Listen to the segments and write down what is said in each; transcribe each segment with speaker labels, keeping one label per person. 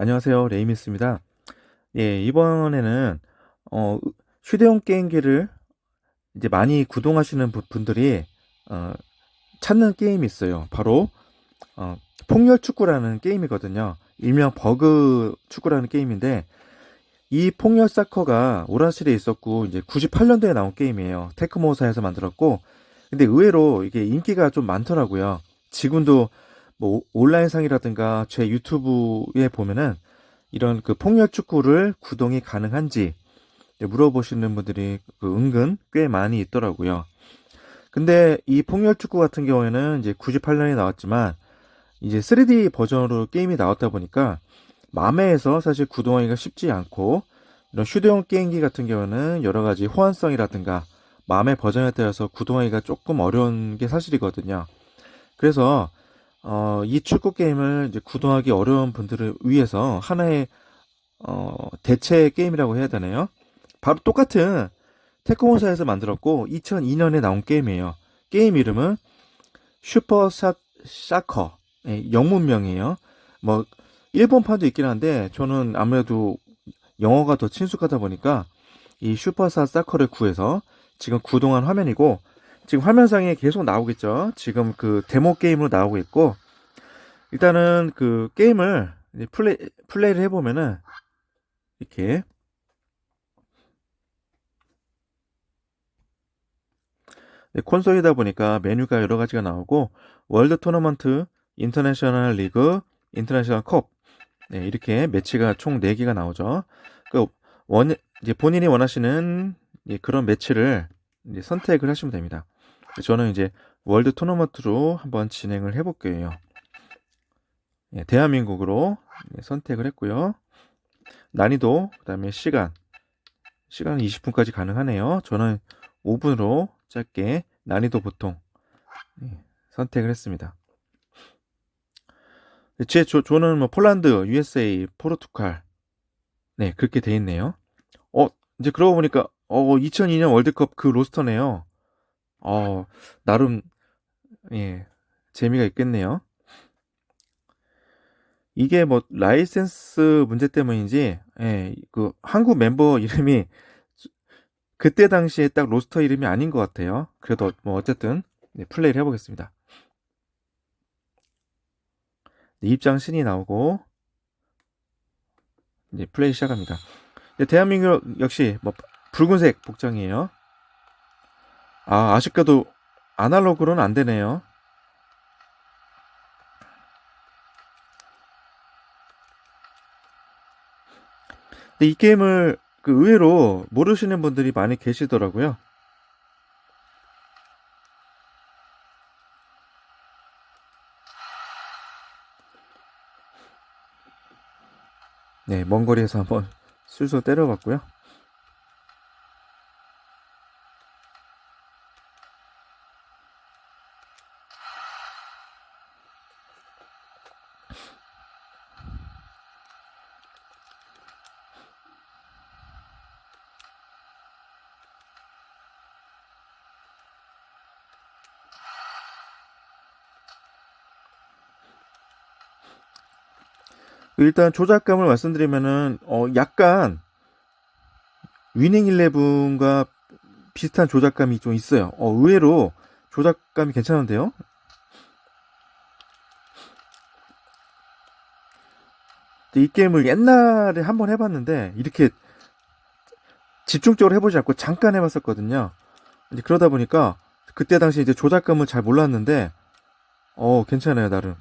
Speaker 1: 안녕하세요. 레이미스입니다. 예, 이번에는, 어, 휴대용 게임기를 이제 많이 구동하시는 분- 분들이, 어, 찾는 게임이 있어요. 바로, 어, 폭렬 축구라는 게임이거든요. 일명 버그 축구라는 게임인데, 이 폭렬 사커가 오라실에 있었고, 이제 98년도에 나온 게임이에요. 테크모사에서 만들었고, 근데 의외로 이게 인기가 좀 많더라고요. 지금도 뭐 온라인상이라든가 제 유튜브에 보면은 이런 그 폭렬 축구를 구동이 가능한지 물어보시는 분들이 그 은근 꽤 많이 있더라고요. 근데 이 폭렬 축구 같은 경우에는 이제 98년에 나왔지만 이제 3D 버전으로 게임이 나왔다 보니까 맘에에서 사실 구동하기가 쉽지 않고 이런 휴대용 게임기 같은 경우는 여러 가지 호환성이라든가 맘의 버전에 따라서 구동하기가 조금 어려운 게 사실이거든요. 그래서 어, 이 축구 게임을 이제 구동하기 어려운 분들을 위해서 하나의 어, 대체 게임이라고 해야 되나요? 바로 똑같은 테크모사에서 만들었고 2002년에 나온 게임이에요. 게임 이름은 슈퍼 사, 사커 예, 영문명이에요. 뭐 일본판도 있긴 한데 저는 아무래도 영어가 더 친숙하다 보니까 이 슈퍼사 사커를 구해서 지금 구동한 화면이고 지금 화면상에 계속 나오겠죠. 지금 그 데모 게임으로 나오고 있고 일단은 그 게임을 플레이 플레이를 해보면은 이렇게 네, 콘솔이다 보니까 메뉴가 여러 가지가 나오고 월드 토너먼트, 인터내셔널 리그, 인터내셔널 컵 네, 이렇게 매치가 총 4개가 나오죠. 그 원, 이제 본인이 원하시는 예, 그런 매치를 선택을 하시면 됩니다. 저는 이제 월드 토너먼트로 한번 진행을 해볼게요. 예, 대한민국으로 예, 선택을 했고요. 난이도, 그 다음에 시간. 시간은 20분까지 가능하네요. 저는 5분으로 짧게 난이도 보통 예, 선택을 했습니다. 제 조, 조는 뭐 폴란드, USA, 포르투갈 네 그렇게 돼 있네요. 어 이제 그러고 보니까 어 2002년 월드컵 그 로스터네요. 어 나름 예 재미가 있겠네요. 이게 뭐 라이센스 문제 때문인지 예, 그 한국 멤버 이름이 그때 당시에 딱 로스터 이름이 아닌 것 같아요. 그래도 뭐 어쨌든 네, 플레이를 해보겠습니다. 네, 입장 신이 나오고 이제 플레이 시작합니다. 네, 대한민국 역시 뭐 붉은색 복장이에요. 아 아쉽게도 아날로그로는 안 되네요. 근데 이 게임을 그 의외로 모르시는 분들이 많이 계시더라고요. 네, 먼 거리에서 한번 술술 때려봤고요. 일단 조작감을 말씀드리면은 어 약간 위닝 일레븐과 비슷한 조작감이 좀 있어요. 어 의외로 조작감이 괜찮은데요. 이 게임을 옛날에 한번 해봤는데 이렇게 집중적으로 해보지 않고 잠깐 해봤었거든요. 이제 그러다 보니까 그때 당시 이제 조작감을 잘 몰랐는데 어 괜찮아요 나름.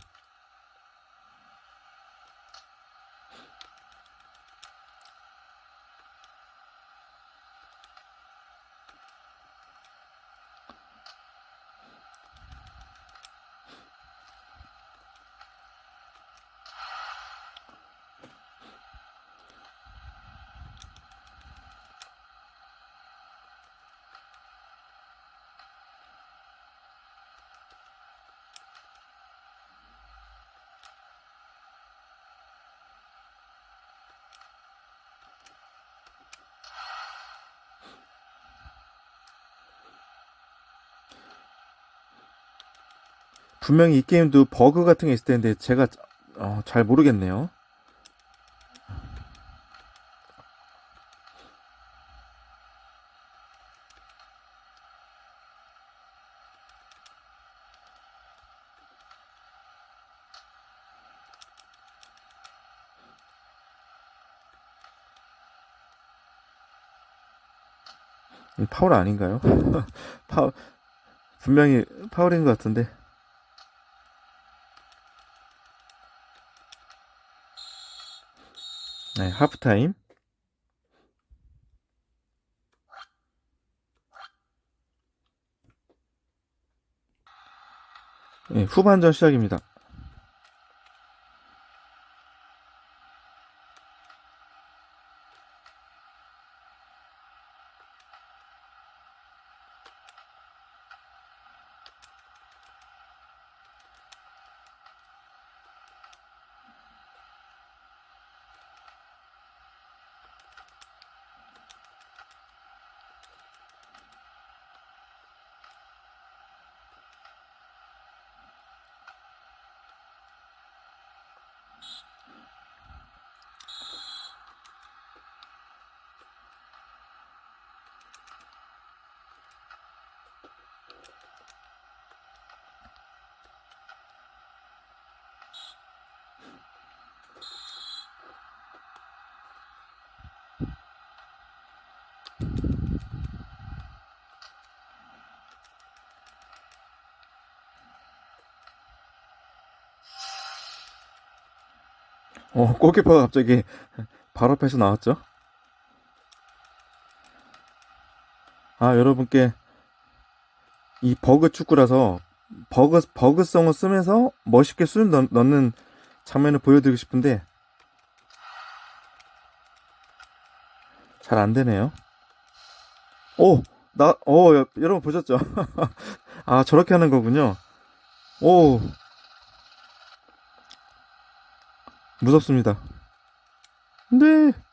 Speaker 1: 분명히 이 게임도 버그 같은 게 있을 텐데 제가 어, 잘 모르겠네요. 파울 아닌가요? 파울 분명히 파울인 것 같은데 네, 하프타임. 네, 후반전 시작입니다. 어, 골키퍼가 갑자기 바로 앞에서 나왔죠? 아, 여러분께 이 버그 축구라서 버그, 버그성을 쓰면서 멋있게 슛 넣, 넣는 장면을 보여드리고 싶은데 잘 안 되네요. 오, 나, 오, 여, 여러분 보셨죠? 아, 저렇게 하는 거군요. 오, 무섭습니다. 네.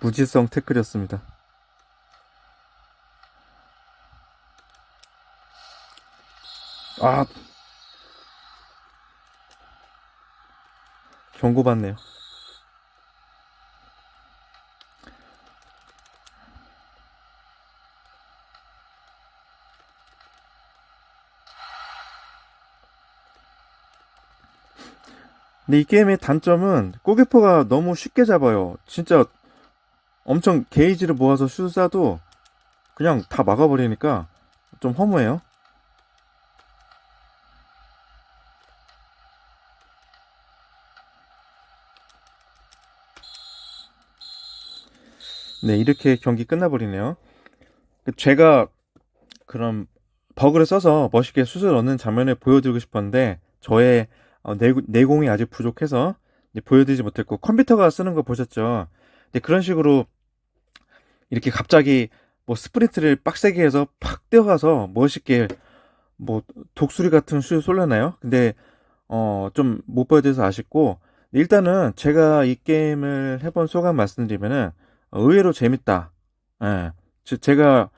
Speaker 1: 무지성 태클이었습니다. 아, 경고 받네요. 근데 이 게임의 단점은 골키퍼가 너무 쉽게 잡아요. 진짜 엄청 게이지를 모아서 슛 쏴도 그냥 다 막아버리니까 좀 허무해요. 네, 이렇게 경기 끝나버리네요. 그 제가 그런 버그를 써서 멋있게 슛을 넣는 장면을 보여드리고 싶었는데 저의 어, 내공- 내공이 아직 부족해서 보여드리지 못했고 컴퓨터가 쓰는 거 보셨죠? 근데 그런 식으로 이렇게 갑자기 뭐 스프린트를 빡세게 해서 팍 뛰어가서 멋있게 뭐 독수리 같은 슛을 쏠려나요? 근데 어 좀 못 보여드려서 아쉽고 일단은 제가 이 게임을 해본 소감 말씀드리면은 어, 의외로 재밌다. 예. 즉 제가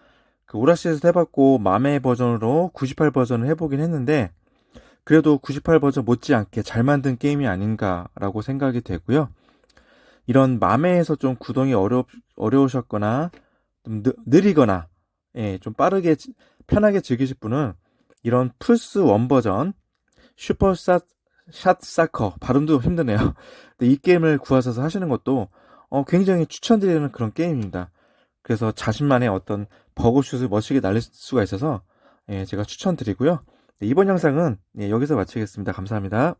Speaker 1: 그 오라시에서 해봤고 맘의 버전으로 98 버전을 해보긴 했는데 그래도 98 버전 못지않게 잘 만든 게임이 아닌가라고 생각이 되고요. 이런 맘에서 좀 구동이 어려 어려우셨거나 좀 느, 느리거나 예, 좀 빠르게 지- 편하게 즐기실 분은 이런 플스 원 버전 슈퍼 샷, 샷 사커 발음도 힘드네요. 이 게임을 구하셔서 하시는 것도 어, 굉장히 추천드리는 그런 게임입니다. 그래서 자신만의 어떤 버그슛을 멋지게 날릴 수가 있어서 예, 제가 추천드리고요. 네, 이번 영상은 예, 여기서 마치겠습니다. 감사합니다.